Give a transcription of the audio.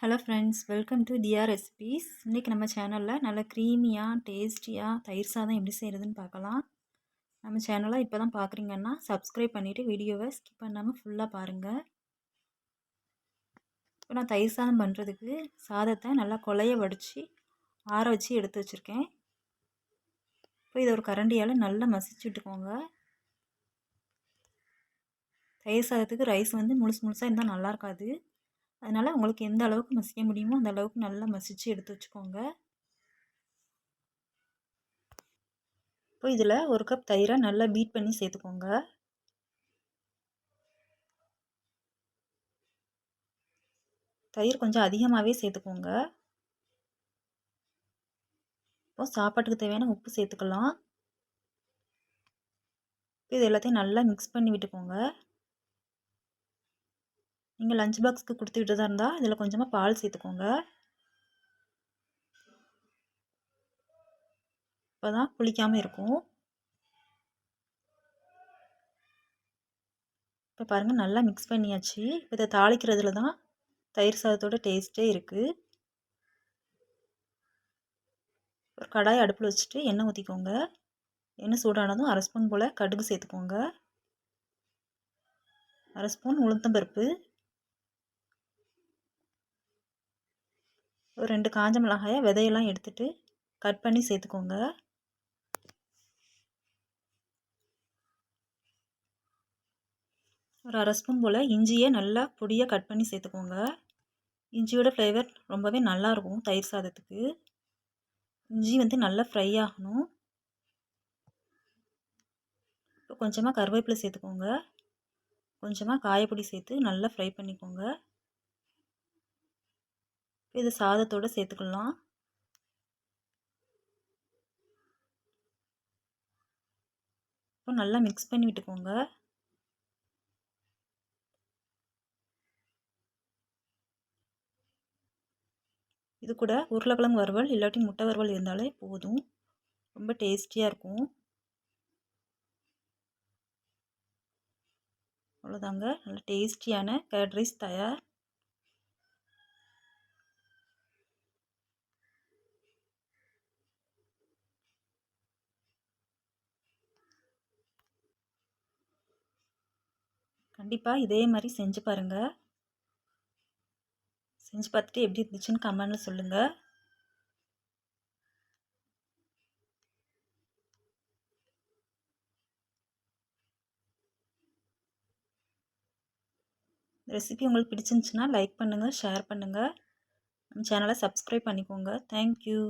Hello friends welcome to Diya recipes இன்றைக்கி நம்ம சேனலில் நல்ல க்ரீமியாக டேஸ்டியாக தயிர் சாதம் எப்படி செய்கிறதுன்னு பார்க்கலாம். நம்ம சேனலை இப்போ தான் பார்க்குறீங்கன்னா சப்ஸ்கிரைப் பண்ணிவிட்டு வீடியோவை ஸ்கிப் பண்ணாமல் ஃபுல்லாக பாருங்கள் இப்போ நான் தயிர் சாதம் பண்ணுறதுக்கு சாதத்தை நல்லா கொலைய வடித்து ஆற வச்சு எடுத்து வச்சுருக்கேன். இப்போ இதை ஒரு கரண்டியால் நல்லா மசிச்சு விட்டுக்கோங்க. தயிர் சாதத்துக்கு ரைஸ் வந்து முழுசு முழுசாக இருந்தால் நல்லா இருக்காது. அதனால் உங்களுக்கு எந்த அளவுக்கு மசிக்க முடியுமோ அந்த அளவுக்கு நல்லா மசித்து எடுத்து வச்சுக்கோங்க. இப்போ இதில் ஒரு கப் தயிரை நல்லா பீட் பண்ணி சேர்த்துக்கோங்க. தயிர் கொஞ்சம் அதிகமாகவே சேர்த்துக்கோங்க. இப்போ சாப்பாட்டுக்கு தேவையான உப்பு சேர்த்துக்கலாம். இது எல்லாத்தையும் நல்லா மிக்ஸ் பண்ணி விட்டுக்கோங்க. நீங்கள் லஞ்ச் பாக்ஸ்க்கு கொடுத்து தான் இருந்தால் இதில் கொஞ்சமாக பால் சேர்த்துக்கோங்க. இப்போ தான் புளிக்காமல் இருக்கும். இப்போ பாருங்கள் நல்லா மிக்ஸ் பண்ணியாச்சு. இப்போ இதை தாளிக்கிறதுல தான் தயிர் சாதத்தோட டேஸ்ட்டே இருக்குது ஒரு கடாய் அடுப்பில் வச்சுட்டு எண்ணெய் ஊற்றிக்கோங்க எண்ணெய் சூடானதும் அரை ஸ்பூன் போல் கடுகு சேர்த்துக்கோங்க. அரை ஸ்பூன் உளுத்தம்பருப்பு. ஒரு ரெண்டு காஞ்ச மிளகாயை விதையெல்லாம் எடுத்துகிட்டு கட் பண்ணி சேர்த்துக்கோங்க. ஒரு அரை ஸ்பூன் போல் இஞ்சியை நல்லா பொடியாக கட் பண்ணி சேர்த்துக்கோங்க. இஞ்சியோட ஃப்ளேவர் ரொம்பவே நல்லாயிருக்கும் தயிர் சாதத்துக்கு. இஞ்சி வந்து நல்லா ஃப்ரை ஆகணும். இப்போ கொஞ்சமாக கருவேப்பிலை சேர்த்துக்கோங்க. கொஞ்சமாக காயப்பொடி சேர்த்து நல்லா ஃப்ரை பண்ணிக்கோங்க. இது சாதத்தோடு சேர்த்துக்கலாம். இப்போ நல்லா மிக்ஸ் பண்ணி விட்டுக்கோங்க. இது கூட உருளைக்கிழங்கு வறுவல் இல்லாட்டி முட்டை வறுவல் இருந்தாலே போதும். ரொம்ப டேஸ்டியாக இருக்கும். அவ்வளோதாங்க நல்ல டேஸ்டியான கேட் ரைஸ் தயார். கண்டிப்பாக இதே மாதிரி செஞ்சு பாருங்கள் செஞ்சு பார்த்துட்டு எப்படி இருந்துச்சுன்னு கமெண்டில் சொல்லுங்கள் ரெசிபி உங்களுக்கு பிடிச்சிருந்துச்சுன்னா லைக் பண்ணுங்கள் ஷேர் பண்ணுங்கள் நம்ம சேனலை சப்ஸ்கிரைப் பண்ணிக்கோங்க. தேங்க்யூ